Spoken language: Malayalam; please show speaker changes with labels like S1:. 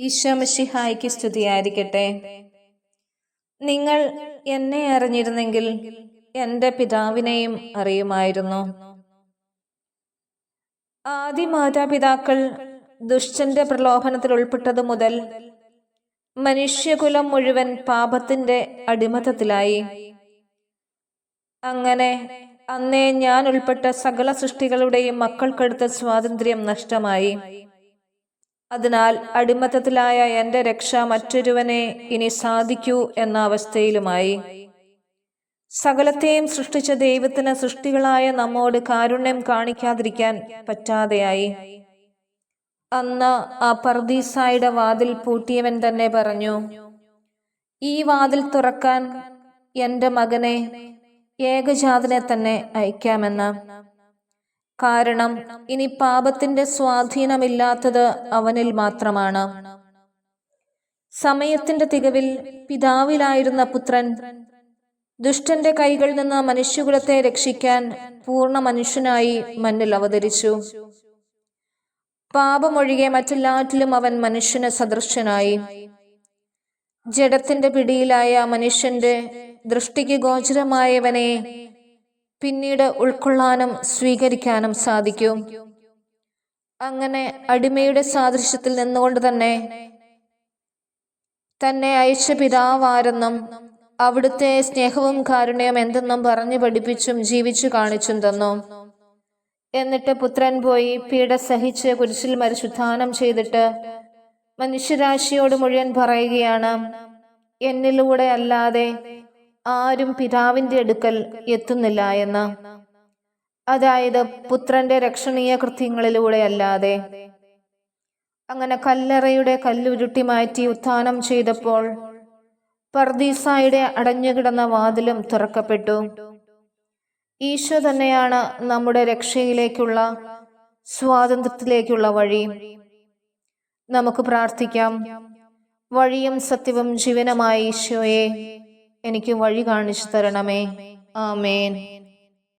S1: ഈശോമിഷിഹായ്ക്ക് സ്തുതിയായിരിക്കട്ടെ. നിങ്ങൾ എന്നെ അറിഞ്ഞിരുന്നെങ്കിൽ എന്റെ പിതാവിനെയും അറിയുമായിരുന്നു. ആദ്യ മാതാപിതാക്കൾ ദുഷ്ടന്റെ പ്രലോഭനത്തിൽ ഉൾപ്പെട്ടതു മുതൽ മനുഷ്യകുലം മുഴുവൻ പാപത്തിന്റെ അടിമത്തത്തിലായി. അങ്ങനെ അന്നേ ഞാൻ ഉൾപ്പെട്ട സകല സൃഷ്ടികളുടെയും മക്കൾക്കെടുത്ത സ്വാതന്ത്ര്യം നഷ്ടമായി. അതിനാൽ അടിമത്തത്തിലായ എന്റെ രക്ഷ മറ്റൊരുവനെ ഇനി സാധിക്കൂ എന്ന അവസ്ഥയിലുമായി. സകലത്തെയും സൃഷ്ടിച്ച ദൈവത്തിന് സൃഷ്ടികളായ നമ്മോട് കാരുണ്യം കാണിക്കാതിരിക്കാൻ പറ്റാതെയായി. അന്ന് ആ പർദീസായുടെ വാതിൽ പൂട്ടിയവൻ തന്നെ പറഞ്ഞു ഈ വാതിൽ തുറക്കാൻ എന്റെ മകനെ ഏകജാതനെ തന്നെ അയക്കാമെന്ന്. കാരണം ഇനി പാപത്തിന്റെ സ്വാധീനമില്ലാത്തത് അവനിൽ മാത്രമാണ്. സമയത്തിന്റെ തികവിൽ പിതാവിലായിരുന്ന പുത്രൻ ദുഷ്ടന്റെ കൈകളിൽ നിന്ന് മനുഷ്യകുലത്തെ രക്ഷിക്കാൻ പൂർണ മനുഷ്യനായി മണ്ണിൽ അവതരിച്ചു. പാപമൊഴികെ മറ്റെല്ലാറ്റിലും അവൻ മനുഷ്യന് സദൃശനായി. ജഡത്തിന്റെ പിടിയിലായ മനുഷ്യന്റെ ദൃഷ്ടിക്ക് ഗോചരമായവനെ പിന്നീട് ഉൾക്കൊള്ളാനും സ്വീകരിക്കാനും സാധിക്കും. അങ്ങനെ അടിമയുടെ സാദൃശ്യത്തിൽ നിന്നുകൊണ്ട് തന്നെ തന്നെ അയച്ച പിതാവാരെന്നും അവിടുത്തെ സ്നേഹവും കാരുണ്യവും എന്തെന്നും പറഞ്ഞു പഠിപ്പിച്ചും ജീവിച്ചു കാണിച്ചും തന്നു. എന്നിട്ട് പുത്രൻ പോയി പീഡ സഹിച്ച് കുരിശിൽ മരിശുദ്ധാനം ചെയ്തിട്ട് മനുഷ്യരാശിയോട് മുഴുവൻ പറയുകയാണ് എന്നിലൂടെ അല്ലാതെ ആരും പിതാവിന്റെ അടുക്കൽ എത്തുന്നില്ല എന്ന്. അതായത് പുത്രന്റെ രക്ഷണീയ കൃത്യങ്ങളിലൂടെ അല്ലാതെ അങ്ങനെ കല്ലറയുടെ കല്ലുരുട്ടി മാറ്റി ഉത്ഥാനം ചെയ്തപ്പോൾ പർദീസായുടെ അടഞ്ഞുകിടന്ന വാതിലും തുറക്കപ്പെട്ടു. ഈശോ തന്നെയാണ് നമ്മുടെ രക്ഷയിലേക്കുള്ള സ്വാതന്ത്ര്യത്തിലേക്കുള്ള വഴി. നമുക്ക് പ്രാർത്ഥിക്കാം. വഴിയും സത്യവും ജീവനമായ ഈശോയെ. എനിക്ക് വഴി കാണിച്ചു തരണമേ. ആമേൻ.